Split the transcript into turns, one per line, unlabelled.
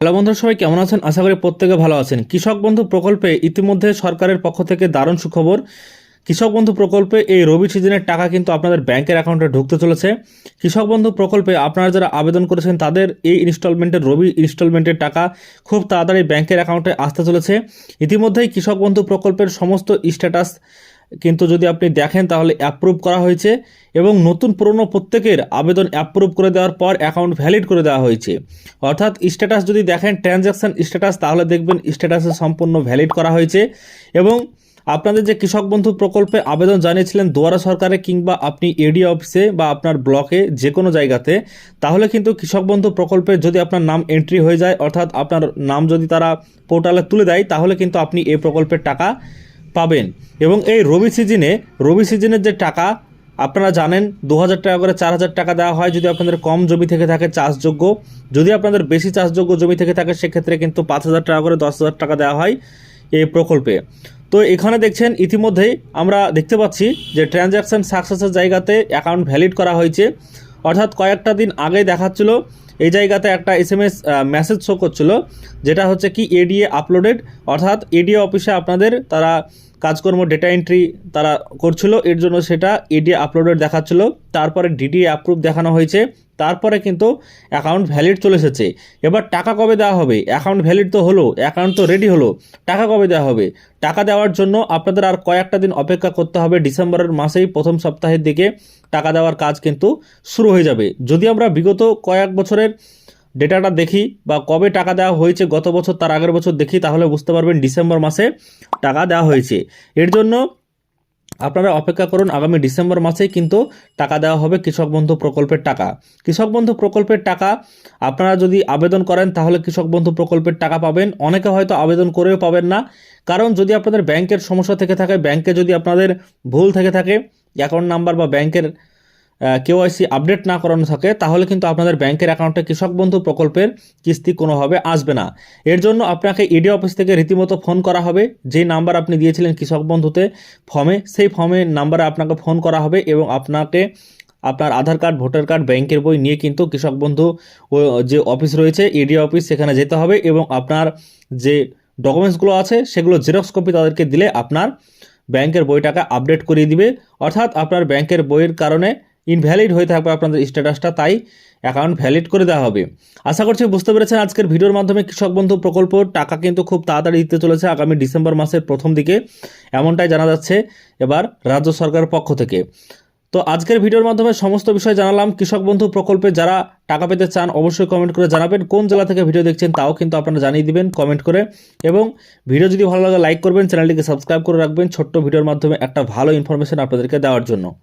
Hello বন্ধুরা, সবাই কেমন আছেন? আশা করি প্রত্যেকে ভালো আছেন। কৃষক বন্ধু প্রকল্পে ইতিমধ্যে সরকারের পক্ষ থেকে দারুণ সুখবর। কৃষক বন্ধু প্রকল্পে এই রবি সিজনের টাকা কিন্তু আপনাদের ব্যাংকের অ্যাকাউন্টে ঢুকতে চলেছে। কৃষক বন্ধু প্রকল্পে আপনারা যারা আবেদন করেছেন, তাদের এই ইনস্টলমেন্টের, রবি ইনস্টলমেন্টের টাকা খুব তাড়াতাড়ি ব্যাংকের অ্যাকাউন্টে আসতে চলেছে। ইতিমধ্যেই কৃষক বন্ধু প্রকল্পের সমস্ত স্ট্যাটাস কিন্তু যদি আপনি দেখেন তাহলে অ্যাপ্রুভ করা হয়েছে এবং নতুন পুরনো প্রত্যেকের আবেদন অ্যাপ্রুভ করে দেওয়ার পর অ্যাকাউন্ট ভ্যালিড করে দেওয়া হয়েছে। অর্থাৎ স্ট্যাটাস যদি দেখেন ট্রানজ্যাকশান স্ট্যাটাস তাহলে দেখবেন স্ট্যাটাসে সম্পূর্ণ ভ্যালিড করা হয়েছে এবং আপনাদের যে কৃষক বন্ধু প্রকল্পে আবেদন জানিয়েছিলেন দুয়ারা সরকারে কিংবা আপনি এডি অফিসে বা আপনার ব্লকে যে কোনো জায়গাতে, তাহলে কিন্তু কৃষক বন্ধু প্রকল্পে যদি আপনার নাম এন্ট্রি হয়ে যায়, অর্থাৎ আপনার নাম যদি তারা পোর্টালে তুলে দেয়, তাহলে কিন্তু আপনি এই প্রকল্পের টাকা পাবেন। এবং এই রবি সিজনে, রবি সিজনের যে টাকা, আপনারা জানেন দু হাজার টাকা করে চার হাজার টাকা দেওয়া হয় যদি আপনাদের কম জমি থেকে থাকে চাষযোগ্য। যদি আপনাদের বেশি চাষযোগ্য জমি থেকে থাকে, সেক্ষেত্রে কিন্তু পাঁচ হাজার টাকা করে দশ হাজার টাকা দেওয়া হয় এই প্রকল্পে। তো এখানে দেখছেন, ইতিমধ্যেই আমরা দেখতে পাচ্ছি যে ট্রানজ্যাকশান সাকসেসের জায়গাতে অ্যাকাউন্ট ভ্যালিড করা হয়েছে। অর্থাৎ কয়েকটা দিন আগেই দেখাচ্ছিল, এই জায়গাতে একটা S M S message show করছিল, যেটা হচ্ছে কি এডিএ আপলোডেড অর্থাৎ এডিএ অফিসে আপনাদের তারা কাজকর্ম ডেটা এন্ট্রি তারা করছিল। এর জন্য সেটা এডিএ আপলোডেড দেখাচ্ছিল। তারপরে ডিডিএ অ্যাপ্রুভ দেখানো হয়েছে। তারপরে কিন্তু অ্যাকাউন্ট ভ্যালিড চলে এসেছে। এবার টাকা কবে দেওয়া হবে? অ্যাকাউন্ট ভ্যালিড তো হলো অ্যাকাউন্ট তো রেডি হলো। টাকা কবে দেওয়া হবে? টাকা দেওয়ার জন্য আপনাদের আর কয়েকটা দিন অপেক্ষা করতে হবে। ডিসেম্বরের মাসেই প্রথম সপ্তাহের দিকে টাকা দেওয়ার কাজ কিন্তু শুরু হয়ে যাবে। যদি আমরা বিগত কয়েক বছরের ডেটাটা দেখি বা কবে টাকা দেওয়া হয়েছে, গত বছর, তার আগের বছর দেখি, তাহলে বুঝতে পারবেন ডিসেম্বর মাসে টাকা দেওয়া হয়েছে। এর জন্য আপনারা অপেক্ষা করুন, আগামী ডিসেম্বর মাসেই কিন্তু টাকা দেওয়া হবে কৃষক বন্ধু প্রকল্পের টাকা। কৃষক বন্ধু প্রকল্পের টাকা আপনারা যদি আবেদন করেন, তাহলে কৃষক বন্ধু প্রকল্পের টাকা পাবেন। অনেকে হয়তো আবেদন করেও পাবেন না। কারণ যদি আপনাদের ব্যাংকের সমস্যা থেকে থাকে, ব্যাংকে যদি আপনাদের ভুল থেকে থাকে, অ্যাকাউন্ট নাম্বার বা ব্যাংকের কেওয়াইসি আপডেট না করানো থাকে, তাহলে কিন্তু আপনাদের ব্যাংকের অ্যাকাউন্টে কৃষক বন্ধু প্রকল্পের কিস্তি কোনোভাবে আসবে না। এর জন্য আপনাকে ইডি অফিস থেকে রীতিমতো ফোন করা হবে যেই নাম্বার আপনি দিয়েছিলেন কৃষক বন্ধুতে ফর্মে, সেই ফর্মের নাম্বারে আপনাকে ফোন করা হবে এবং আপনাকে আপনার আধার কার্ড, ভোটার কার্ড, ব্যাংকের বই নিয়ে কিন্তু কৃষক বন্ধু ও যে অফিস রয়েছে, ইডি অফিস সেখানে যেতে হবে এবং আপনার যে ডকুমেন্টসগুলো আছে, সেগুলো জেরক্স কপি তাদেরকে দিলে আপনার ব্যাংকের বইটাকে আপডেট করিয়ে দিবে। অর্থাৎ আপনার ব্যাংকের বইয়ের কারণে ইনভ্যালিড হয়ে থাকবে আপনাদের স্ট্যাটাসটা তাই অ্যাকাউন্ট ভ্যালিড করে দেওয়া হবে। আশা করছি বুঝতে পেরেছেন আজকের ভিডিওর মাধ্যমে কৃষক বন্ধু প্রকল্প, টাকা কিন্তু খুব তাড়াতাড়ি দিতে চলেছে আগামী ডিসেম্বর মাসের প্রথম দিকে, এমনটাই জানা যাচ্ছে এবার রাজ্য সরকারের পক্ষ থেকে। তো আজকের ভিডিওর মাধ্যমে সমস্ত বিষয় জানালাম। কৃষক বন্ধু প্রকল্পে যারা টাকা পেতে চান অবশ্যই কমেন্ট করে জানাবেন। কোন জেলা থেকে ভিডিও দেখছেন তাও কিন্তু আপনারা জানিয়ে দিবেন কমেন্ট করে। এবং ভিডিও যদি ভালো লাগে লাইক করবেন চ্যানেলটিকে সাবস্ক্রাইব করে রাখবেন ছোট্ট ভিডিওর মাধ্যমে একটা ভালো ইনফরমেশন আপনাদেরকে দেওয়ার জন্য।